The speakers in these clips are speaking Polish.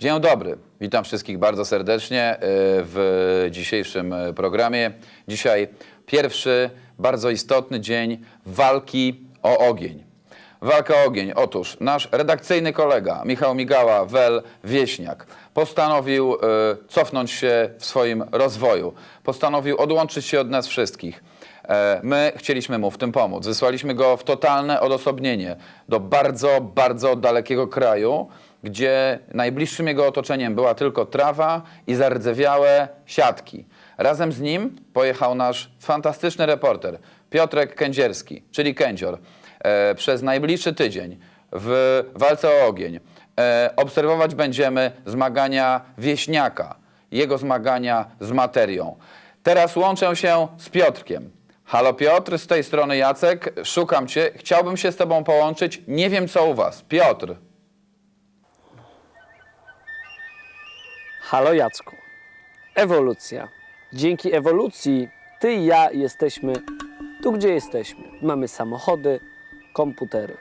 Dzień dobry, witam wszystkich bardzo serdecznie e, w dzisiejszym e, programie. Dzisiaj pierwszy, bardzo istotny dzień walki o ogień. Walka o ogień. Otóż nasz redakcyjny kolega Michał Migała, Wel Wieśniak, postanowił e, cofnąć się w swoim rozwoju. Postanowił odłączyć się od nas wszystkich. E, My chcieliśmy mu w tym pomóc. Wysłaliśmy go w totalne odosobnienie do bardzo, bardzo dalekiego kraju, gdzie najbliższym jego otoczeniem była tylko trawa i zardzewiałe siatki. Razem z nim pojechał nasz fantastyczny reporter Piotrek Kędzierski, czyli Kędzior, e, przez najbliższy tydzień w walce o ogień. E, obserwować będziemy zmagania wieśniaka, jego zmagania z materią. Teraz łączę się z Piotrkiem. Halo Piotr, z tej strony Jacek, szukam Cię, chciałbym się z Tobą połączyć, nie wiem co u Was. Piotr, Halo Jacku. Ewolucja. Dzięki ewolucji ty i ja jesteśmy tu, gdzie jesteśmy. Mamy samochody, komputery.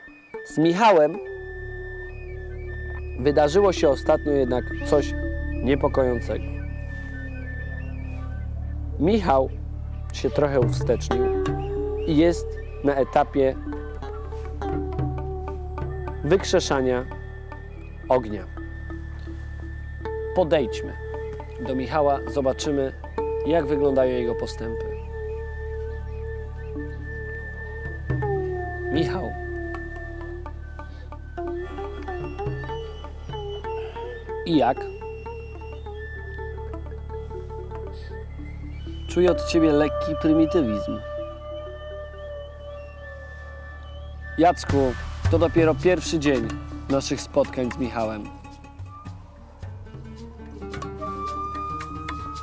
Z Michałem wydarzyło się ostatnio jednak coś niepokojącego. Michał się trochę uwstecznił i jest na etapie wykrzeszania ognia podejdźmy do Michała, zobaczymy, jak wyglądają jego postępy. Michał. I jak? Czuję od ciebie lekki prymitywizm. Jacku, to dopiero pierwszy dzień naszych spotkań z Michałem.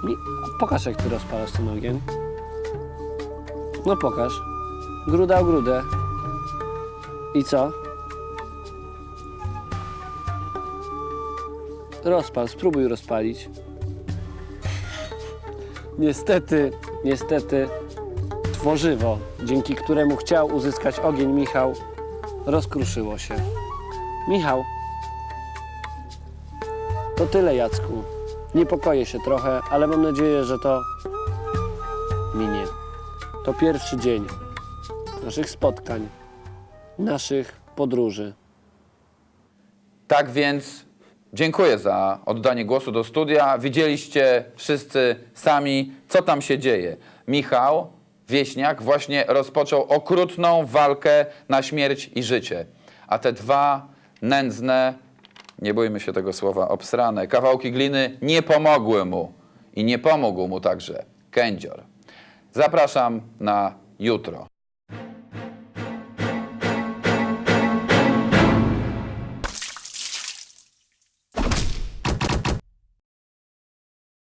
Mi... Pokaż, jak ty rozpalasz ten ogień. No pokaż. Gruda o grudę. I co? Rozpal, spróbuj rozpalić. Niestety, niestety, tworzywo, dzięki któremu chciał uzyskać ogień Michał, rozkruszyło się. Michał, to tyle, Jacku. Niepokoję się trochę, ale mam nadzieję, że to minie. To pierwszy dzień naszych spotkań, naszych podróży. Tak więc dziękuję za oddanie głosu do studia. Widzieliście wszyscy sami, co tam się dzieje. Michał Wieśniak właśnie rozpoczął okrutną walkę na śmierć i życie. A te dwa nędzne, nie bójmy się tego słowa, obsrane kawałki gliny nie pomogły mu. I nie pomógł mu także kędzior. Zapraszam na jutro.